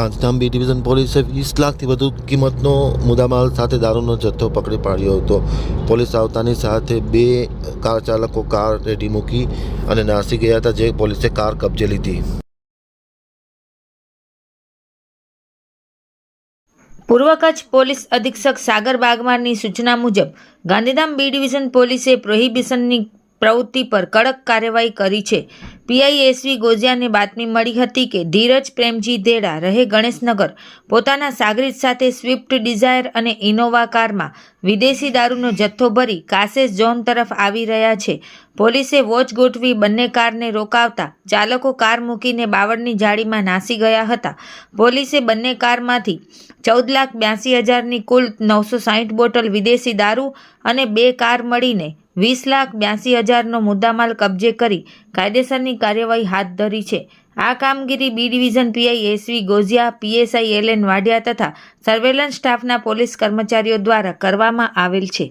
Gandhidham B division પોલીસે વીસ લાખથી વધુ કિંમતનો મુદ્દામાલ સાથે દારૂનો જથ્થો પકડી પાડ્યો હતો. પોલીસ આવતાની સાથે બે કાર ચાલકો કાર રેડી મૂકી અને નાસી ગયા હતા, જે પોલીસે કાર કબજે લીધી. પૂર્વ કચ્છ પોલીસ અધિક્ષક સાગર બાગમારની સૂચના મુજબ, ગાંધીધામ બી ડિવિઝન પોલીસે પ્રોહિબિશનની પ્રવૃત્તિ પર કડક કાર્યવાહી કરી છે. પીઆઈ એસવી ગોઝિયાને બાતમી મળી હતી કે ધીરજ પ્રેમજી દેડા રહે ગણેશનગર. પોતાના સાગરીત સાથે સ્વિફ્ટ ડિઝાયર અને ઇનોવા કારમાં વિદેશી દારૂનો જથ્થો ભરી કાસેસ ઝોન તરફ આવી રહ્યા છે. પોલીસે વોચ ગોઠવી બંને કારને રોકાવતા ચાલકો કાર મૂકીને બાવળની જાળીમાં નાસી ગયા હતા. પોલીસે બંને કારમાંથી ચૌદ લાખ બ્યાસી હજારની કુલ નવસો સાહીઠ બોટલ વિદેશી દારૂ અને બે કાર મળીને વીસ લાખ બ્યાસી હજારનો મુદ્દામાલ કબજે કરી કાયદેસરની કાર્યવાહી હાથ ધરી છે. આ કામગીરી B division PI SV Gojiya, PSI L N Vadiya તથા સર્વેલન્સ સ્ટાફના પોલીસ કર્મચારીઓ દ્વારા કરવામાં આવેલ છે.